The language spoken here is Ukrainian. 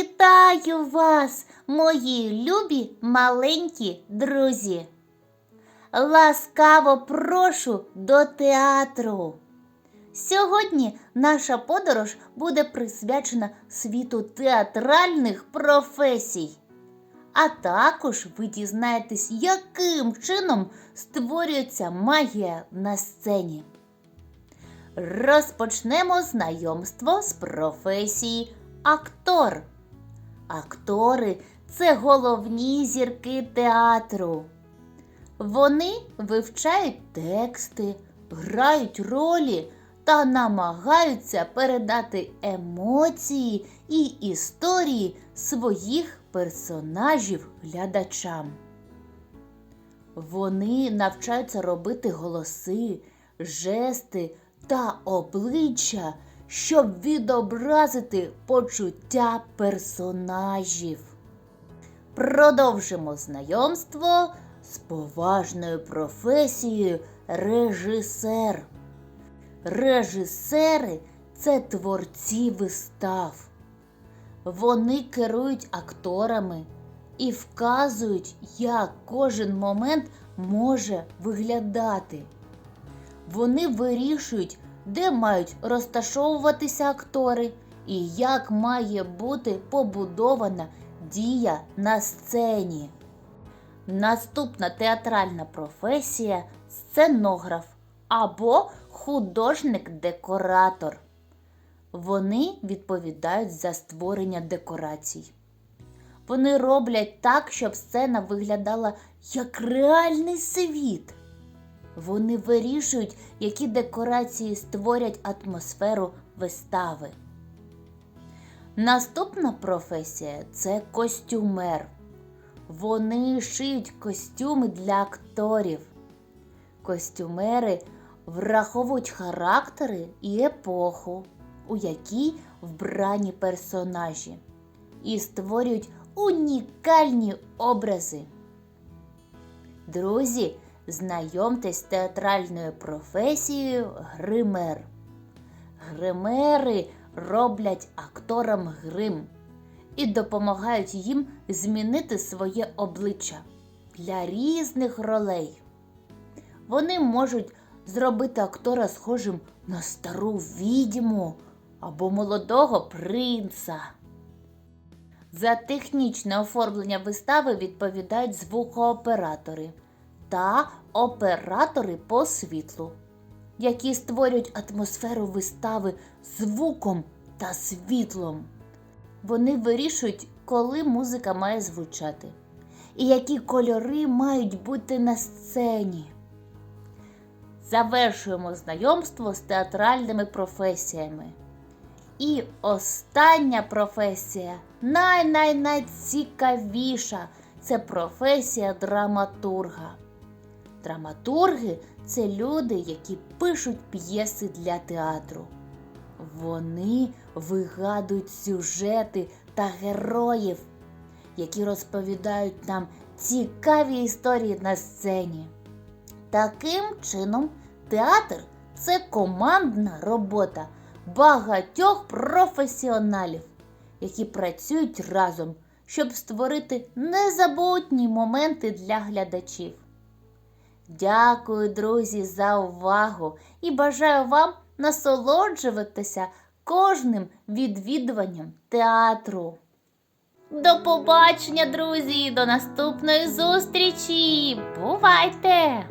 Вітаю вас, мої любі маленькі друзі. Ласкаво прошу до театру. Сьогодні наша подорож буде присвячена світу театральних професій. А також ви дізнаєтесь, яким чином створюється магія на сцені. Розпочнемо знайомство з професії актор. Актори це головні зірки театру. Вони вивчають тексти, грають ролі та намагаються передати емоції і історії своїх персонажів глядачам. Вони навчаються робити голоси, жести та обличчя, щоб відобразити почуття персонажів. Продовжимо знайомство з поважною професією режисер. Режисери це творці вистав. Вони керують акторами і вказують, як кожен момент може виглядати. Вони вирішують, де мають розташовуватися актори і як має бути побудована дія на сцені. Наступна театральна професія сценограф або художник-декоратор. Вони відповідають за створення декорацій. Вони роблять так, щоб сцена виглядала як реальний світ. Вони вирішують, які декорації створять атмосферу вистави. Наступна професія це костюмер. Вони шиють костюми для акторів. Костюмери враховують характери і епоху, у якій вбрані персонажі, і створюють унікальні образи. Друзі, знайомтесь з театральною професією гример. Гримери роблять акторам грим і допомагають їм змінити своє обличчя для різних ролей. Вони можуть зробити актора схожим на стару відьму або молодого принца. За технічне оформлення вистави відповідають звукооператори та оператори по світлу, які створюють атмосферу вистави звуком та світлом. Вони вирішують, коли музика має звучати, і які кольори мають бути на сцені. Завершуємо знайомство з театральними професіями. І остання професія, най-най-найцікавіша це професія драматурга. Драматурги це люди, які пишуть п'єси для театру. Вони вигадують сюжети та героїв, які розповідають нам цікаві історії на сцені. Таким чином, театр це командна робота багатьох професіоналів, які працюють разом, щоб створити незабутні моменти для глядачів. Дякую, друзі, за увагу і бажаю вам насолоджуватися кожним відвідуванням театру. До побачення, друзі! До наступної зустрічі! Бувайте!